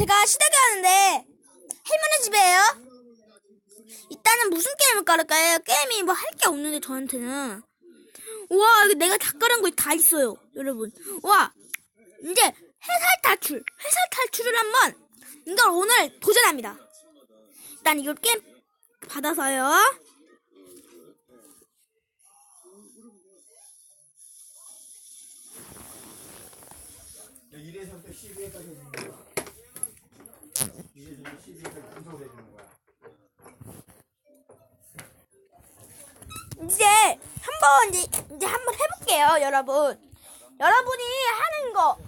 제가 시댁에 왔는데 할머니 집이에요. 일단은 무슨 게임을 깔을까요? 게임이 뭐 할 게 없는데 저한테는. 와 이거 내가 다 깔은 거 다 있어요, 여러분. 와 이제 해살 탈출, 해살 탈출을 한번 이걸 오늘 도전합니다. 일단 이걸 게임 받아서요. 이래서부터 12회까지 되는 거야. 이래서부터 12회까지 분석해 주는 거야. 이제 한번 이제 이제 한번 해볼게요, 여러분. 여러분이 하는 거,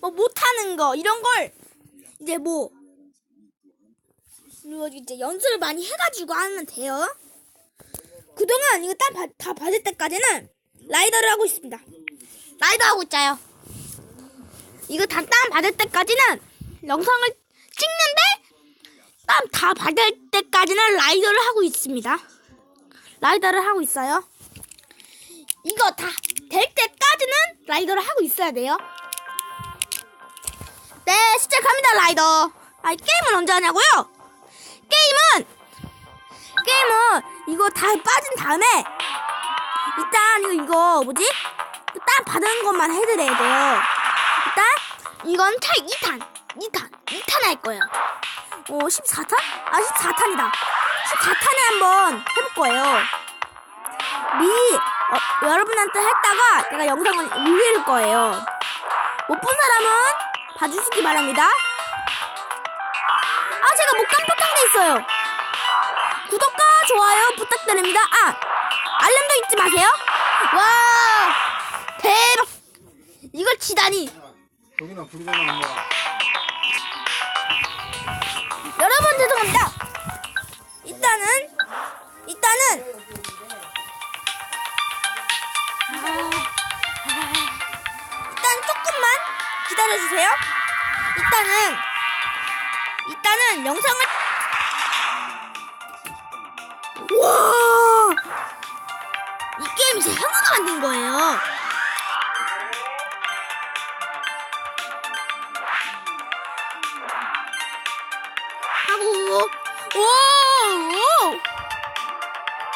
뭐 못하는 거 이런 걸 이제 뭐 이제 연습을 많이 해가지고 하면 돼요. 그동안 이거 다, 받- 다 받을 때까지는 라이더를 하고 있습니다. 라이더 하고 있자요. 이거 다땅 받을 때까지는 영상을 찍는데 땅다 받을 때까지는 라이더를 하고 있습니다. 라이더를 하고 있어요. 이거 다 될 때까지는 라이더를 하고 있어야 돼요. 네, 시작합니다, 라이더. 아, 게임은 언제 하냐고요? 게임은 게임은 이거 다 빠진 다음에 일단 이거 이거 뭐지? 일단 받은 것만 해드려야 돼요. 일단 이건 차 2탄, 2탄, 2탄 할 거예요. 어, 14탄? 아, 14탄이다. 14탄에 한번 해볼 거예요. 미리 어, 여러분한테 했다가 제가 영상을 올릴 거예요. 못 본 사람은 봐주시기 바랍니다. 아, 제가 못 깜빡한 게 있어요. 구독과 좋아요 부탁드립니다. 아, 알람도 잊지 마세요. 와, 대박. 이걸 치다니. 여기는 부르잖아, 엄마. 일단 조금만 기다려 주세요. 일단은 일단은 영상을 와! 이 게임 이 제 형아가 만든 거예요. 하고 오!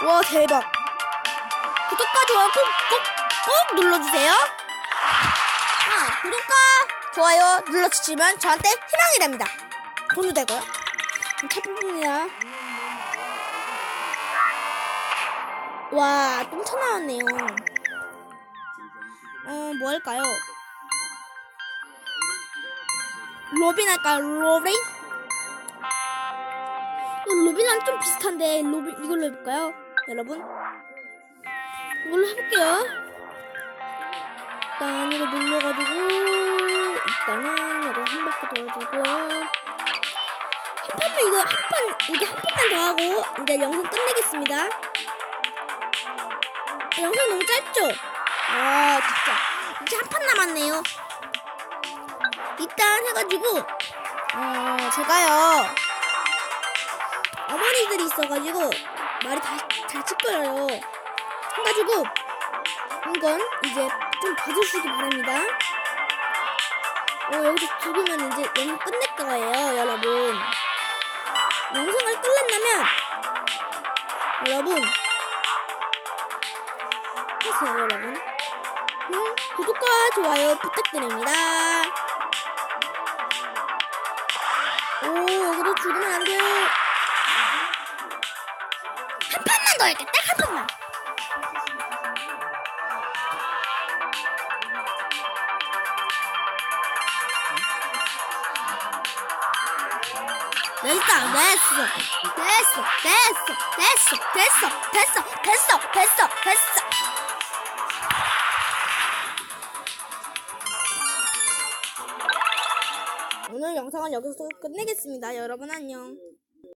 오! 와 대박 구독과 좋아요 꼭꼭 꼭 눌러주세요. 아 구독과 좋아요 눌러주시면 저한테 희망이 됩니다. 돈도 되고요. 첫 부분이야. 와 똥차 나왔네요. 어 뭐 할까요? 로빈 할까요? 로빈? 어, 로빈랑 좀 비슷한데 로빈 이걸로 해볼까요, 여러분? 이걸로 해볼게요. 일단 이거 눌러가지고 일단은 이거 한 바퀴 돌아주고요. 한 판만 이거 한판 이거 한 판만 더 하고 이제 영상 끝내겠습니다. 아, 영상 너무 짧죠? 아 진짜 이제 한 판 남았네요. 일단 해가지고 어 제가요. 어머니들이 있어가지고 말이 다잘 찌꺼요. 해가지고 이건 이제 좀 봐주시기 바랍니다. 어, 여기서 죽으면 이제 영상 끝낼 거예요, 여러분. 영상을 끝낸다면 여러분 하세요, 여러분. 음, 구독과 좋아요 부탁드립니다. 오, 여기도 죽으면 안 돼요. 한 판만 더 할게 딱 한 판만 됐다 됐어 됐어 됐어 됐어 됐어 됐어 됐어 됐어 됐어. 오늘 영상은 여기서 끝내겠습니다. 여러분 안녕